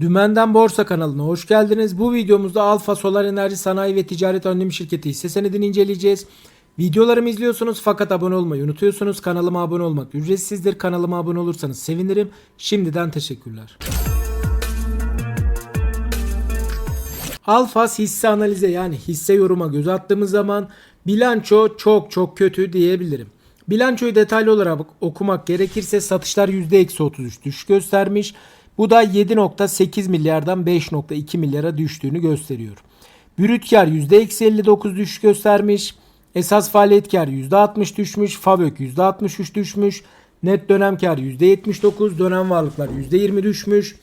Dümenden Borsa kanalına hoş geldiniz. Bu videomuzda Alfa Solar Enerji Sanayi ve Ticaret Anonim Şirketi hisse senedini inceleyeceğiz. Videolarımı izliyorsunuz fakat abone olmayı unutuyorsunuz. Kanalıma abone olmak ücretsizdir. Kanalıma abone olursanız sevinirim. Şimdiden teşekkürler. Alfas hisse analize yani hisse yoruma göz attığımız zaman bilanço çok çok kötü diyebilirim. Bilançoyu detaylı olarak okumak gerekirse satışlar %-33 düşüş göstermiş. Bu da 7.8 milyardan 5.2 milyara düştüğünü gösteriyor. Brüt kar %-59 düşüş göstermiş. Esas faaliyet kar %60 düşmüş. FAVÖK %63 düşmüş. Net dönem kar %79. Dönem varlıklar %20 düşmüş.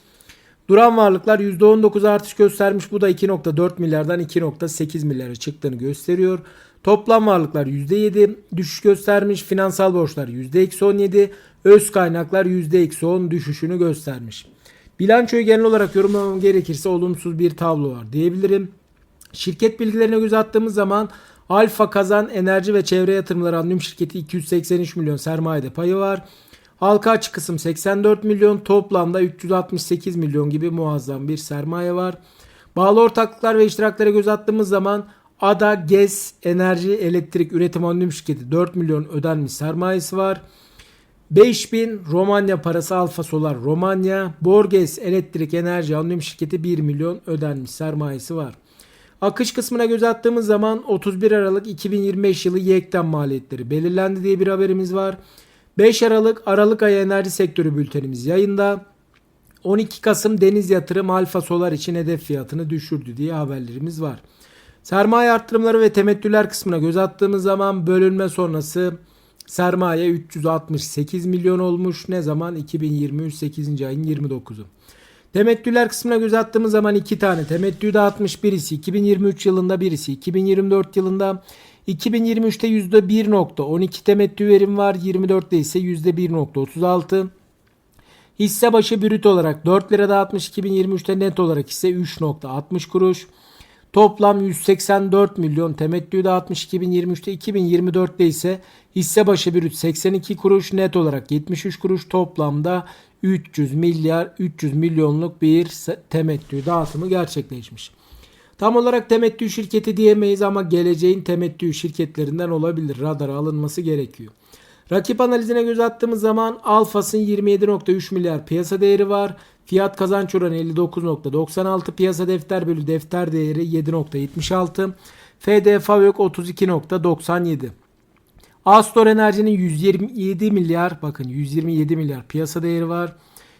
Duran varlıklar %19 artış göstermiş. Bu da 2.4 milyardan 2.8 milyara çıktığını gösteriyor. Toplam varlıklar %7 düşüş göstermiş. Finansal borçlar %-17. Öz kaynaklar %-10 düşüşünü göstermiş. Bilançoyu genel olarak yorumlamam gerekirse olumsuz bir tablo var diyebilirim. Şirket bilgilerine göz attığımız zaman Alfa Kazan Enerji ve Çevre Yatırımları Anonim Şirketi 283 milyon sermayede payı var. Halka açık kısım 84 milyon, toplamda 368 milyon gibi muazzam bir sermaye var. Bağlı ortaklıklar ve iştiraklere göz attığımız zaman ADA, GES, Enerji, Elektrik Üretim Anonim Şirketi 4 milyon ödenmiş sermayesi var. 5000 Romanya parası Alfa Solar Romanya, Borges Elektrik Enerji Anonim Şirketi 1 milyon ödenmiş sermayesi var. Akış kısmına göz attığımız zaman 31 Aralık 2025 yılı YEK'ten maliyetleri belirlendi diye bir haberimiz var. 5 Aralık Aralık ayı enerji sektörü bültenimiz yayında. 12 Kasım Deniz Yatırım Alfa Solar için hedef fiyatını düşürdü diye haberlerimiz var. Sermaye arttırımları ve temettüler kısmına göz attığımız zaman bölünme sonrası sermaye 368 milyon olmuş. Ne zaman? 2023 8. ayın 29'u. Temettüler kısmına göz attığımız zaman iki tane temettü dağıtmış. Birisi 2023 yılında birisi 2024 yılında. 2023'te %1.12 temettü verim var. 24'te ise %1.36. Hisse başı brüt olarak 4 lira dağıtmış. 2023'te net olarak ise 3.60 kuruş. Toplam 184 milyon temettü dağıtmış 2023'te. 2024'te ise hisse başı brüt 82 kuruş net olarak 73 kuruş toplamda 300 milyar 300 milyonluk bir temettü dağıtımı gerçekleşmiş. Tam olarak temettü şirketi diyemeyiz ama geleceğin temettü şirketlerinden olabilir. Radara alınması gerekiyor. Rakip analizine göz attığımız zaman Alfas'ın 27.3 milyar piyasa değeri var. Fiyat kazanç oranı 59.96. Piyasa defter bölü defter değeri 7.76. FDF yok 32.97. Astor Enerji'nin 127 milyar bakın 127 milyar piyasa değeri var.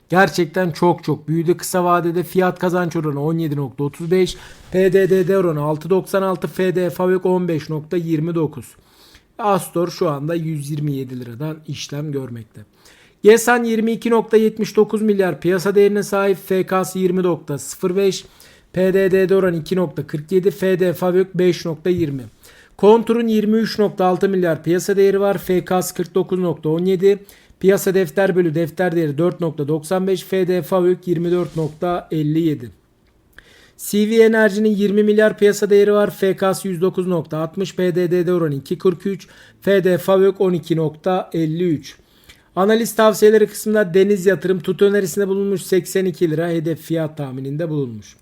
Gerçekten çok çok büyüdü. Kısa vadede fiyat kazanç oranı 17.35. PDDD oranı 6.96. FDF yok 15.29. Astor şu anda 127 liradan işlem görmekte. Gesan 22.79 milyar piyasa değerine sahip. FK'sı 20.05. PDD'de oran 2.47. FD Fabrik 5.20. Kontur'un 23.6 milyar piyasa değeri var. FK'sı 49.17. Piyasa defter bölü defter değeri 4.95. FD Fabrik 24.57. CV Enerji'nin 20 milyar piyasa değeri var. FK'sı 109.60. PDD'de oranı 2.43. FD Fabrik 12.53. Analiz tavsiyeleri kısmında Deniz Yatırım tut önerisinde bulunmuş 82 lira hedef fiyat tahmininde bulunmuş.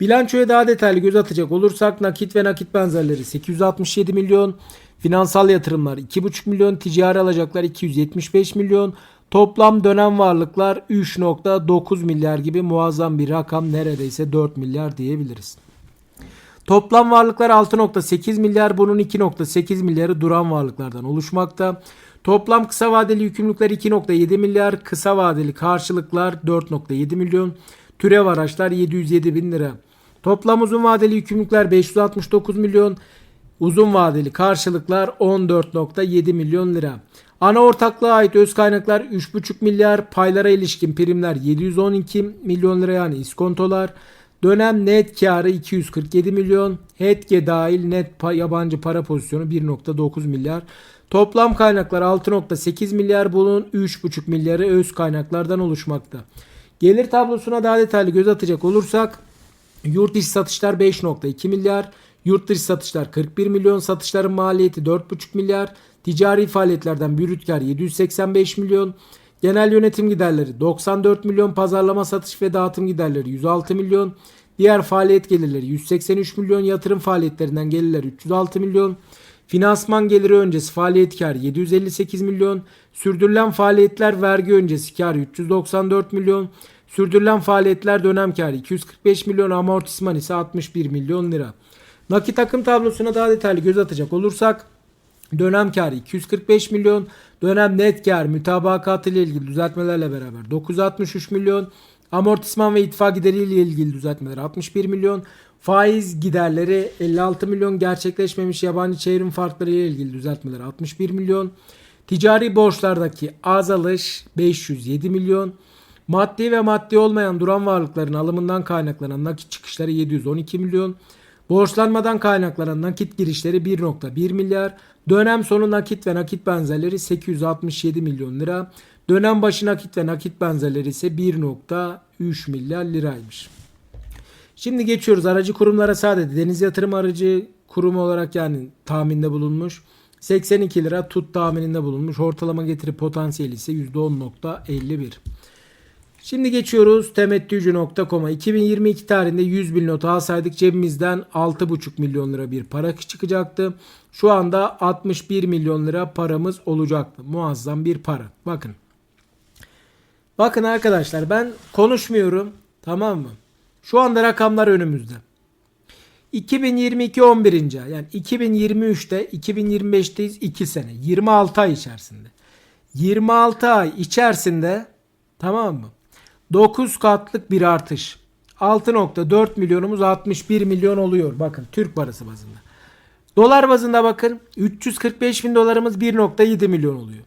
Bilançoya daha detaylı göz atacak olursak nakit ve nakit benzerleri 867 milyon, finansal yatırımlar 2,5 milyon, ticari alacaklar 275 milyon, toplam dönem varlıklar 3.9 milyar gibi muazzam bir rakam neredeyse 4 milyar diyebiliriz. Toplam varlıklar 6.8 milyar bunun 2.8 milyarı duran varlıklardan oluşmakta. Toplam kısa vadeli yükümlülükler 2.7 milyar, kısa vadeli karşılıklar 4.7 milyon, türev araçlar 707 bin lira. Toplam uzun vadeli yükümlülükler 569 milyon, uzun vadeli karşılıklar 14.7 milyon lira. Ana ortaklığa ait öz kaynaklar 3.5 milyar, paylara ilişkin primler 712 milyon lira yani iskontolar. Dönem net karı 247 milyon. HETGE dahil net yabancı para pozisyonu 1.9 milyar. Toplam kaynaklar 6.8 milyar bunun 3.5 milyarı öz kaynaklardan oluşmakta. Gelir tablosuna daha detaylı göz atacak olursak yurt dışı satışlar 5.2 milyar, yurt dışı satışlar 41 milyon, satışların maliyeti 4.5 milyar, ticari faaliyetlerden kar 785 milyon, Genel yönetim giderleri 94 milyon, pazarlama satış ve dağıtım giderleri 106 milyon, diğer faaliyet gelirleri 183 milyon, yatırım faaliyetlerinden gelirler 306 milyon, finansman geliri öncesi faaliyet kar 758 milyon, sürdürülen faaliyetler vergi öncesi kar 394 milyon, sürdürülen faaliyetler dönem kar 245 milyon, amortisman ise 61 milyon lira. Nakit akım tablosuna daha detaylı göz atacak olursak Dönem karı 245 milyon. Dönem net kar mütabakat ile ilgili düzeltmelerle beraber 963 milyon. Amortisman ve itfa gideriyle ilgili düzeltmeler 61 milyon. Faiz giderleri 56 milyon. Gerçekleşmemiş yabancı çevrim farkları ile ilgili düzeltmeler 61 milyon. Ticari borçlardaki azalış 507 milyon. Maddi ve maddi olmayan duran varlıkların alımından kaynaklanan nakit çıkışları 712 milyon. Borçlanmadan kaynaklanan nakit girişleri 1.1 milyar. Dönem sonu nakit ve nakit benzerleri 867 milyon lira. Dönem başı nakit ve nakit benzerleri ise 1.3 milyar liraymış. Şimdi geçiyoruz aracı kurumlara sadece deniz yatırım aracı kurumu olarak yani tahminde bulunmuş. 82 lira tut tahmininde bulunmuş. Ortalama getiri potansiyeli ise %10.51. Şimdi geçiyoruz temettücü.com'a. 2022 tarihinde 100 bin not alsaydık cebimizden 6,5 milyon lira bir para çıkacaktı. Şu anda 61 milyon lira paramız olacaktı. Muazzam bir para. Bakın. Bakın arkadaşlar ben konuşmuyorum. Tamam mı? Şu anda rakamlar önümüzde. 2022 11. ay yani 2023'te 2025'teyiz 2 sene 26 ay içerisinde. 26 ay içerisinde tamam mı? 9 katlık bir artış. 6.4 milyonumuz 61 milyon oluyor. Bakın Türk parası bazında. Dolar bazında bakın 345 bin dolarımız 1.7 milyon oluyor.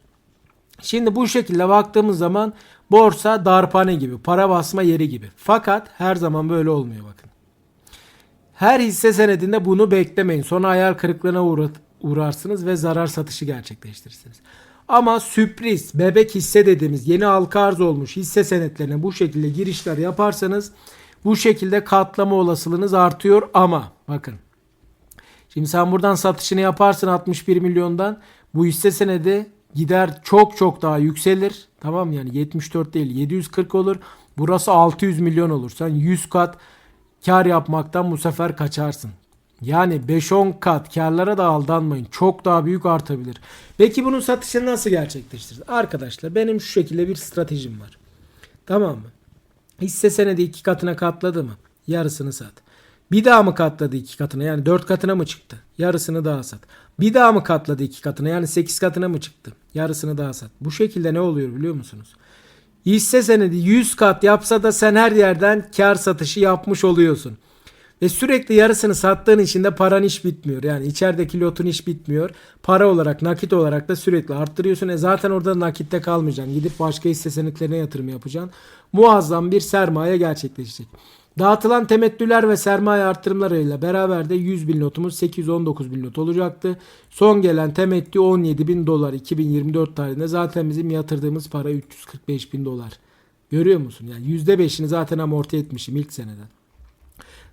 Şimdi bu şekilde baktığımız zaman borsa darpane gibi, para basma yeri gibi. Fakat her zaman böyle olmuyor bakın. Her hisse senedinde bunu beklemeyin. Sonra ayar kırıklığına uğrarsınız ve zarar satışı gerçekleştirirsiniz. Ama sürpriz, bebek hisse dediğimiz yeni halka arz olmuş hisse senetlerine bu şekilde girişler yaparsanız bu şekilde katlama olasılığınız artıyor ama bakın. Şimdi sen buradan satışını yaparsın 61 milyondan. Bu hisse senedi gider çok çok daha yükselir. Tamam yani 74 değil 740 olur. Burası 600 milyon olur. Sen 100 kat kar yapmaktan bu sefer kaçarsın. Yani 5-10 kat karlara da aldanmayın. Çok daha büyük artabilir. Peki bunun satışını nasıl gerçekleştiririz? Arkadaşlar benim şu şekilde bir stratejim var. Tamam mı? Hisse senedi iki katına katladı mı? Yarısını sat. Bir daha mı katladı iki katına? Yani dört katına mı çıktı? Yarısını daha sat. Bir daha mı katladı iki katına? Yani sekiz katına mı çıktı? Yarısını daha sat. Bu şekilde ne oluyor biliyor musunuz? Hisse senedi 100 kat yapsa da sen her yerden kar satışı yapmış oluyorsun. Ve sürekli yarısını sattığın için de paran iş bitmiyor. Yani içerideki lotun iş bitmiyor. Para olarak, nakit olarak da sürekli arttırıyorsun. E zaten orada nakitte kalmayacaksın. Gidip başka hisse senetlerine yatırım yapacaksın. Muazzam bir sermaye gerçekleşecek. Dağıtılan temettüler ve sermaye artırımlarıyla beraber de 100 bin notumuz 819 bin not olacaktı. Son gelen temettü 17 bin dolar 2024 tarihinde zaten bizim yatırdığımız para 345 bin dolar. Görüyor musun? Yani %5'ini zaten amorti etmişim ilk seneden.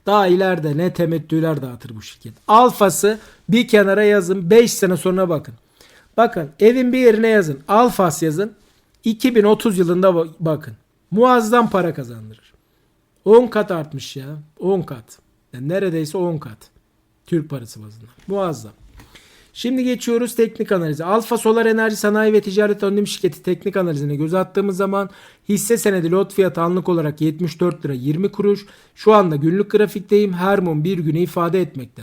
Daha ileride ne temettüler dağıtır bu şirket. Alfası bir kenara yazın 5 sene sonra bakın. Bakın evin bir yerine yazın. Alfas yazın. 2030 yılında bakın. Muazzam para kazandırır. 10 kat artmış ya. 10 kat. Yani neredeyse 10 kat. Türk parası bazında. Muazzam. Şimdi geçiyoruz teknik analize. Alfa Solar Enerji Sanayi ve Ticaret Anonim Şirketi teknik analizine göz attığımız zaman hisse senedi lot fiyatı anlık olarak 74 lira 20 kuruş. Şu anda günlük grafikteyim. Her mum bir günü ifade etmekte.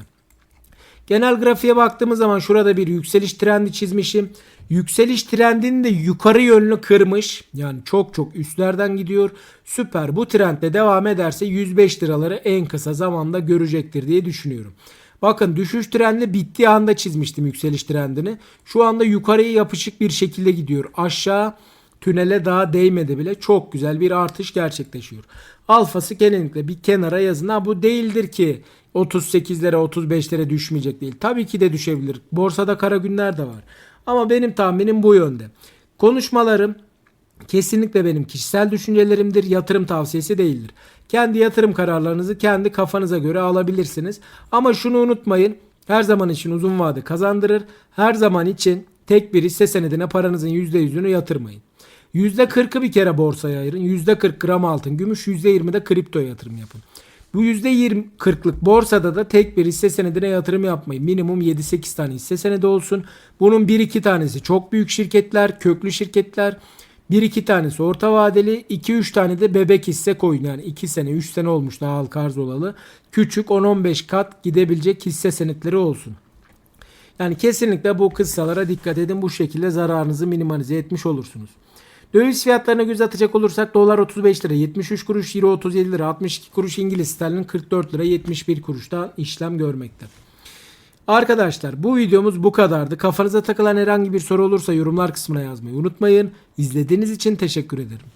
Genel grafiğe baktığımız zaman şurada bir yükseliş trendi çizmişim. Yükseliş trendini de yukarı yönlü kırmış. Yani çok çok üstlerden gidiyor. Süper. Bu trendle devam ederse 105 liraları en kısa zamanda görecektir diye düşünüyorum. Bakın düşüş trendi bittiği anda çizmiştim yükseliş trendini. Şu anda yukarıya yapışık bir şekilde gidiyor. Aşağı tünele daha değmedi bile. Çok güzel bir artış gerçekleşiyor. Alfası genellikle bir kenara yazın. Ha bu değildir ki 38'lere 35'lere düşmeyecek değil. Tabii ki de düşebilir. Borsada kara günler de var. Ama benim tahminim bu yönde. Konuşmalarım kesinlikle benim kişisel düşüncelerimdir. Yatırım tavsiyesi değildir. Kendi yatırım kararlarınızı kendi kafanıza göre alabilirsiniz. Ama şunu unutmayın. Her zaman için uzun vade kazandırır. Her zaman için tek bir hisse senedine paranızın %100'ünü yatırmayın. %40'ı bir kere borsaya ayırın. %40 gram altın, gümüş, %20 de kriptoya yatırım yapın. Bu %20-40'lık borsada da tek bir hisse senedine yatırım yapmayın. Minimum 7-8 tane hisse senedi olsun. Bunun 1-2 tanesi çok büyük şirketler, köklü şirketler. 1-2 tanesi orta vadeli, 2-3 tane de bebek hisse koyun. Yani 2 sene, 3 sene olmuş daha halka arz olalı. Küçük 10-15 kat gidebilecek hisse senetleri olsun. Yani kesinlikle bu kıssalara dikkat edin. Bu şekilde zararınızı minimalize etmiş olursunuz. Döviz fiyatlarına göz atacak olursak dolar 35 lira 73 kuruş, euro 37 lira 62 kuruş, İngiliz sterlin 44 lira 71 kuruştan işlem görmekte. Arkadaşlar bu videomuz bu kadardı. Kafanıza takılan herhangi bir soru olursa yorumlar kısmına yazmayı unutmayın. İzlediğiniz için teşekkür ederim.